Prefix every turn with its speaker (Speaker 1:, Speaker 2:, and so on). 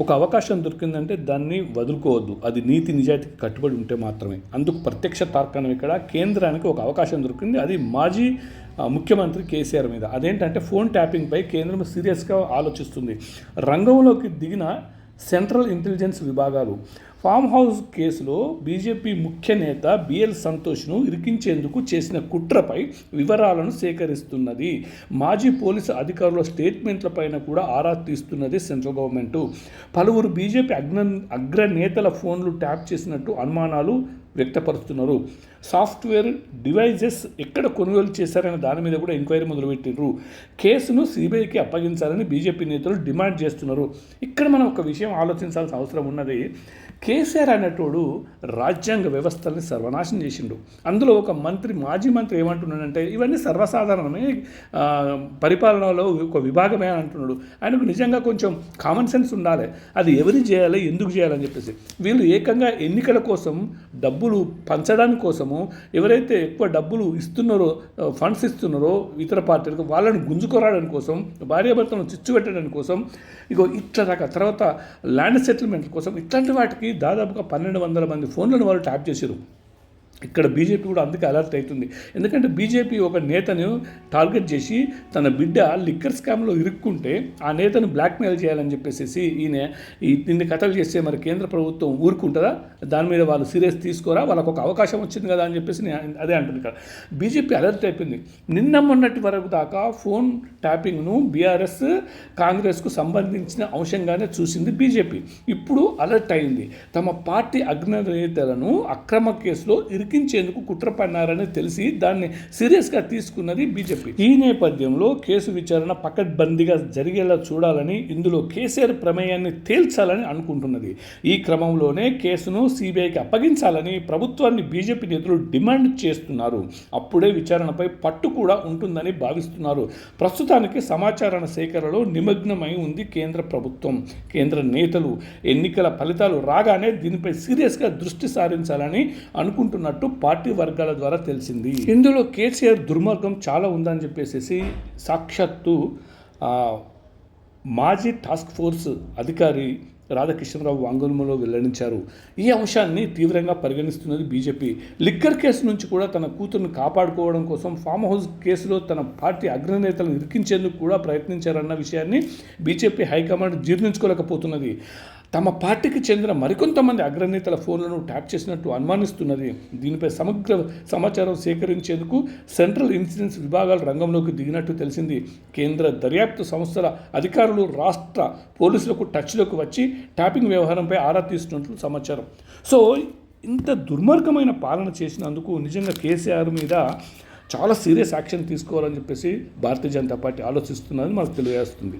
Speaker 1: ఒక అవకాశం దొరికిందంటే దాన్ని వదులుకోవద్దు. అది నీతి నిజాయితీకి కట్టుబడి ఉంటే మాత్రమే. అందుకు ప్రత్యక్ష తార్కాణం ఇక్కడ కేంద్రానికి ఒక అవకాశం దొరికింది. అది మాజీ ముఖ్యమంత్రి కేసీఆర్ మీద. అదేంటంటే ఫోన్ ట్యాపింగ్పై కేంద్రం సీరియస్గా ఆలోచిస్తుంది. రంగంలోకి దిగిన సెంట్రల్ ఇంటెలిజెన్స్ విభాగాలు. ఫామ్ హౌస్ కేసులో బీజేపీ ముఖ్య నేత బిఎల్ సంతోష్ను ఇరికించేందుకు చేసిన కుట్రపై వివరాలను సేకరిస్తున్నది. మాజీ పోలీసు అధికారుల స్టేట్మెంట్లపైన కూడా ఆరా తీస్తున్నది సెంట్రల్ గవర్నమెంట్. పలువురు బీజేపీ అగ్ర అగ్రనేతల ఫోన్లు ట్యాప్ చేసినట్టు అనుమానాలు వ్యక్తపరుస్తున్నారు. సాఫ్ట్వేర్ డివైజెస్ ఎక్కడ కొనుగోలు చేశారనే దాని మీద కూడా ఎంక్వైరీ మొదలుపెట్టిండ్రు. కేసును సిబిఐకి అప్పగించాలని బీజేపీ నేతలు డిమాండ్ చేస్తున్నారు. ఇక్కడ మనం ఒక విషయం ఆలోచించాల్సిన అవసరం ఉన్నది. కేసీఆర్ అనేటోడు రాజ్యాంగ వ్యవస్థల్ని సర్వనాశం చేసిండు. అందులో ఒక మంత్రి మాజీ మంత్రి ఏమంటున్నాడంటే ఇవన్నీ సర్వసాధారణమే. పరిపాలనలో ఒక విభాగమే అని అంటున్నాడు. ఆయనకు నిజంగా కొంచెం కామన్ సెన్స్ ఉండాలి. అది ఎవరు చేయాలి ఎందుకు చేయాలని చెప్పేసి. వీళ్ళు ఏకంగా ఎన్నికల కోసం డబ్బు డబ్బులు పంచడానికి కోసము ఎవరైతే ఎక్కువ డబ్బులు ఇస్తున్నారో ఫండ్స్ ఇస్తున్నారో ఇతర పార్టీలకు వాళ్ళని గుంజుకోరాడని కోసం భార్యాభర్తలను చిచ్చు పెట్టడానికి కోసం ఇగో ఇట్లా దాకా తర్వాత ల్యాండ్ సెటిల్మెంట్ కోసం ఇట్లాంటి వాటికి దాదాపుగా పన్నెండు వందల మంది ఫోన్లను వాళ్ళు ట్యాప్ చేశారు ఇక్కడ బీజేపీ కూడా అందుకే అలర్ట్ అవుతుంది. ఎందుకంటే బీజేపీ ఒక నేతను టార్గెట్ చేసి తన బిడ్డ లిక్కర్ స్కామ్లో ఇరుక్కుంటే ఆ నేతను బ్లాక్మెయిల్ చేయాలని చెప్పేసి ఈయన ఈ ఇన్ని కథలు చేస్తే మరి కేంద్ర ప్రభుత్వం ఊరుకుంటుందా? దాని మీద వాళ్ళు సీరియస్ తీసుకోరా? వాళ్ళకు ఒక అవకాశం వచ్చింది కదా అని చెప్పేసి అదే అంటుంది ఇక్కడ. బీజేపీ అలర్ట్ అయిపోయింది. నిన్న మొన్నటి వరకు దాకా ఫోన్ ట్యాపింగ్ను బీఆర్ఎస్ కాంగ్రెస్కు సంబంధించిన అంశంగానే చూసింది బీజేపీ. ఇప్పుడు అలర్ట్ అయింది. తమ పార్టీ అగ్రనేతలను అక్రమ కేసులో ఎక్కించేందుకు కుట్ర పన్నారని తెలిసి దాన్ని సీరియస్గా తీసుకున్నది బీజేపీ. ఈ నేపథ్యంలో కేసు విచారణ పకడ్బందీగా జరిగేలా చూడాలని ఇందులో కేసీఆర్ ప్రమేయాన్ని తేల్చాలని అనుకుంటున్నది. ఈ క్రమంలోనే కేసును సిబిఐకి అప్పగించాలని ప్రభుత్వాన్ని బీజేపీ నేతలు డిమాండ్ చేస్తున్నారు. అప్పుడే విచారణపై పట్టు కూడా ఉంటుందని భావిస్తున్నారు. ప్రస్తుతానికి సమాచార సేకరణలో నిమగ్నమై ఉంది కేంద్ర ప్రభుత్వం. కేంద్ర నేతలు ఎన్నికల ఫలితాలు రాగానే దీనిపై సీరియస్గా దృష్టి సారించాలని అనుకుంటున్నారు ఉన్నట్టు పార్టీ వర్గాల ద్వారా తెలిసింది. ఇందులో కేసీఆర్ దుర్మార్గం చాలా ఉందని చెప్పేసి సాక్షాత్తు మాజీ టాస్క్ ఫోర్స్ అధికారి రాధాకృష్ణరావు వాంగ్మూలంలో వెల్లడించారు. ఈ అంశాన్ని తీవ్రంగా పరిగణిస్తున్నది బీజేపీ. లిక్కర్ కేసు నుంచి కూడా తన కూతురును కాపాడుకోవడం కోసం ఫామ్ హౌస్ కేసులో తన పార్టీ అగ్రనేతలను ఇరికించేందుకు కూడా ప్రయత్నించారన్న విషయాన్ని బీజేపీ హైకమాండ్ జీర్ణించుకోలేకపోతున్నది. తమ పార్టీకి చెందిన మరికొంతమంది అగ్రనేతల ఫోన్లను ట్యాప్ చేసినట్టు అనుమానిస్తున్నది. దీనిపై సమగ్ర సమాచారం సేకరించేందుకు సెంట్రల్ ఇన్సూరెన్స్ విభాగాలు రంగంలోకి దిగినట్టు తెలిసింది. కేంద్ర దర్యాప్తు సంస్థల అధికారులు రాష్ట్ర పోలీసులకు టచ్లోకి వచ్చి ట్యాపింగ్ వ్యవహారంపై ఆరా తీస్తున్నట్లు సమాచారం. సో ఇంత దుర్మార్గమైన పాలన చేసినందుకు నిజంగా కేసీఆర్ మీద చాలా సీరియస్ యాక్షన్ తీసుకోవాలని చెప్పేసి భారతీయ జనతా పార్టీ ఆలోచిస్తున్నది మనకు తెలియజేస్తుంది.